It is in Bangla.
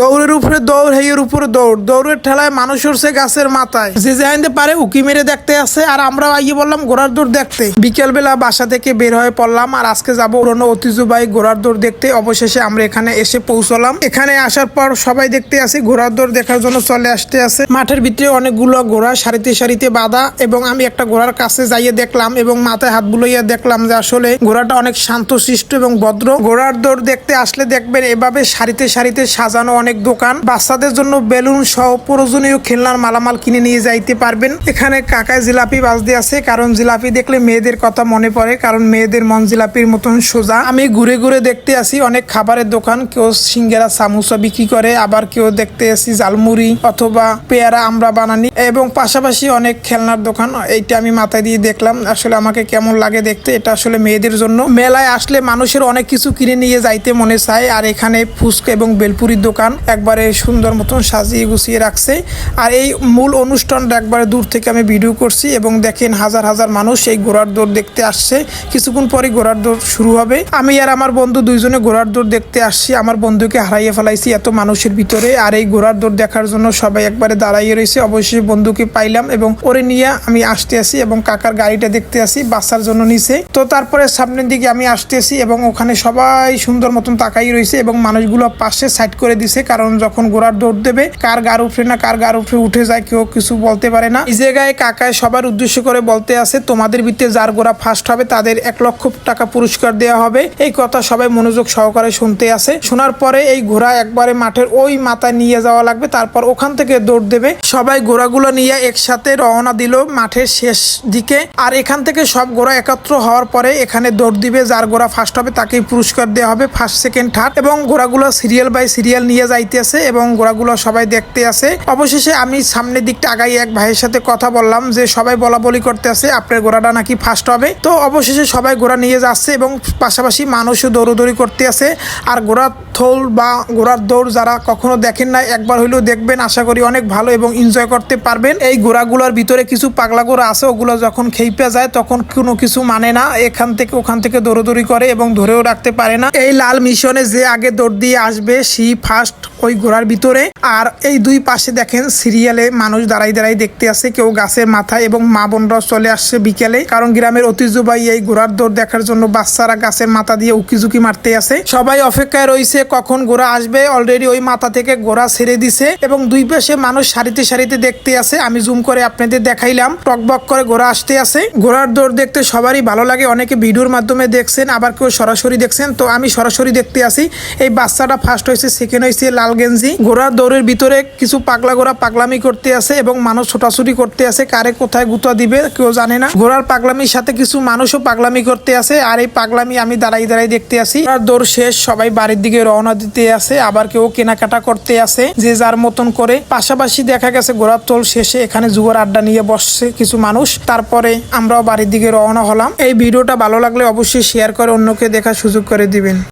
দৌড়ের উপরে দৌড় হেয়ের উপরে দৌড়। দৌড়ের ঠেলায় মানুষ উঠছে গাছের মাথায়। যে জানতে পারে উকি মেরে দেখতে আসে, আর আমরা আইয়ে বললাম ঘোড়ার দৌড় দেখতে। বিকেলবেলা বাসা থেকে বের হয়ে পড়লাম, আর আজকে যাব পুরনো ঐতিহ্যবাহী ঘোড়ার দৌড় দেখতে। অবশেষে আমরা এখানে এসে পৌঁছলাম। এখানে আসার পর সবাই দেখতে আসি, ঘোড়ার দৌড় দেখার জন্য চলে আসতে আছে মাঠের ভিতরে অনেকগুলো ঘোড়া সারিতে সারিতে বাঁধা, এবং আমি একটা ঘোড়ার কাছে যাইয়ে দেখলাম, এবং মাথায় হাত বুলাইয়া দেখলাম যে আসলে ঘোড়াটা অনেক শান্তশিষ্ট এবং ভদ্র। ঘোড়ার দৌড় দেখতে আসলে দেখবেন এভাবে সারিতে সারিতে সাজানো অনেক দোকান। বাচ্চাদের জন্য বেলুন সহ প্রয়োজনীয় খেলনার মালামাল কিনে নিয়ে যাইতে পারবেন। এখানে কাকায় জিলাপি বাজতে আছে, কারণ জিলাপি দেখলে মেয়েদের কথা মনে পড়ে, কারণ মেয়েদের মন জিলাপির মতন সোজা। আমি ঘুরে ঘুরে দেখতে আসি অনেক খাবারের দোকান, কেউ সিঙ্গারা সামোসা বিক্রি করে, আবার কেউ দেখতে আসি জালমুড়ি অথবা পেয়ারা আমরা বানানি এবং পাশাপাশি অনেক খেলনার দোকান। এইটা আমি মাথায় দিয়ে দেখলাম, আসলে আমাকে কেমন লাগে দেখতে, এটা আসলে মেয়েদের জন্য। মেলায় আসলে মানুষের অনেক কিছু কিনে নিয়ে যাইতে মনে চায়, আর এখানে ফুচকা এবং বেলপুরির দোকান। একবারে সুন্দর মতন সাজিয়ে গুছিয়ে রাখছে। আর এই মূল অনুষ্ঠানটা একবারে দূর থেকে আমি ভিডিও করছি এবং দেখেন হাজার হাজার মানুষ এই ঘোড়ার দৌড় দেখতে আসছে। কিছুক্ষণ পরে ঘোড়ার দৌড় শুরু হবে। আমি আর আমার বন্ধু দুইজনে ঘোড়ার দৌড় দেখতে আসছি। আমার বন্ধুকে হারাইয়ে ফেলাইছি এত মানুষের ভিতরে। আর এই ঘোড়ার দৌড় দেখার জন্য সবাই একবারে দাঁড়াইয়ে রয়েছে। অবশ্যই বন্ধুকে পাইলাম এবং ওরে নিয়ে আমি আসতে আসি এবং কাকার গাড়িটা দেখতে আসি বাচ্চার জন্য নিছে তো তারপরে সামনের দিকে আমি আসতে আসি এবং ওখানে সবাই সুন্দর মতন তাকাই রয়েছে এবং মানুষগুলো পাশে সাইড করে দিছে। কারণ যখন ঘোড়ার দৌড় দেবে, কার গার উঠে না কার গার উঠে উঠে যায় কেউ কিছু বলতে পারে না। এই জায়গায় কাকায় সবার উদ্দেশ্য করে বলতে আছে, তোমাদের ভিতরে যার ঘোড়া ফার্স্ট হবে, তাদের এক লক্ষ টাকা পুরস্কার দেওয়া হবে। এই কথা সবাই মনোযোগ সহকারে শুনতে আছে। শোনার পরে এই ঘোড়া একবারে মাঠের ওই মাথায় নিয়ে যাওয়া লাগবে, তারপর ওখান থেকে দৌড় দেবে। সবাই ঘোড়াগুলো নিয়ে একসাথে রওনা দিল মাঠের শেষ দিকে। আর এখান থেকে সব ঘোড়া একত্র হওয়ার পরে এখানে দৌড় দিবে, যার ঘোড়া ফার্স্ট হবে, তাকেই পুরস্কার দেওয়া হবে ফার্স্ট সেকেন্ড থার্ড এবং ঘোড়াগুলো সিরিয়াল বাই সিরিয়াল নিয়ে যাইতেছে এবং ঘোড়াগুলো সবাই দেখতে আছে। অবশেষে আমি সামনের দিকটা আগাই এক ভাইয়ের সাথে কথা বললাম যে, সবাই বলা বলি করতে আছে, আপনার ঘোড়াটা নাকি ফার্স্ট হবে। তো অবশেষে সবাই ঘোড়া নিয়ে যাচ্ছে এবং পাশাপাশি মানুষও দৌড়দৌড়ি করতে আছে। আর ঘোড়ার থোল বা ঘোড়ার দৌড় যারা কখনো দেখেন না একবার হইলেও দেখবেন। আশা করি অনেক ভালো এবং এনজয় করতে পারবেন। এই ঘোড়াগুলোর ভিতরে কিছু পাগলা ঘোড়া আছে, ওগুলো যখন খেইপে যায়, তখন কোনো কিছু মানে না। এখান থেকে ওখান থেকে দৌড়দৌড়ি করে এবং ধরেও রাখতে পারে না। এই লাল মিশনে যে আগে দৌড় দিয়ে আসবে, সি ফার্স্ট ওই ঘোড়ার ভিতরে। আর এই দুই পাশে দেখেন সিরিয়ালে মানুষ দাঁড়াই দাঁড়াই দেখতে আসে, কেউ গাছের মাথায় এবং মা বোনরাও চলে আসছে বিকেলে। কারণ গ্রামের ঐতিহ্যবাহী এই ঘোড়ার দৌড় দেখার জন্য বাচ্চারা গাছের মাথা দিয়ে উকিঝুঁকি মারতে আসে। সবাই অপেক্ষায় রয়েছে কখন ঘোড়া আসবে। অলরেডি ওই মাথা থেকে ঘোড়া ছেড়ে দিছে এবং দুই পাশে মানুষ সারিতে সারিতে দেখতে আসে। আমি জুম করে আপনাদের দেখাইলাম। টকবক করে ঘোড়া আসতে আসে। ঘোড়ার দৌড় দেখতে সবারই ভালো লাগে। অনেকে ভিডিওর মাধ্যমে দেখছেন, আবার কেউ সরাসরি দেখছেন। তো আমি সরাসরি দেখতে আসি। এই বাচ্চাটা ফার্স্ট হয়েছে সেকেন্ড হয়েছে, লাল গেঞ্জি। ঘোড়ার দৌড়ের ভিতরে কিছু পাগলা ঘোড়া পাগলামি করতে আছে এবং মানুষ ছোটাছুটি করতে আছে কারে কোথায় গুতা দিবে কেউ জানে না। ঘোড়ার পাগলামির সাথে কিছু মানুষও পাগলামি করতে আছে আর এই পাগলামি আমি দাঁড়াই দাঁড়াই দেখতে আসি। আর দৌড় শেষ, সবাই বাড়ির দিকে রওনা দিতে আছে আবার কেউ কেনাকাটা করতে আছে যে যার মতন করে। পাশাপাশি দেখা গেছে, ঘোড়ার তোল শেষে এখানে জুয়ার আড্ডা নিয়ে বসছে কিছু মানুষ। তারপরে আমরাও বাড়ির দিকে রওনা হলাম। এই ভিডিওটা ভালো লাগলে অবশ্যই শেয়ার করে অন্যকে দেখার সুযোগ করে দিবেন।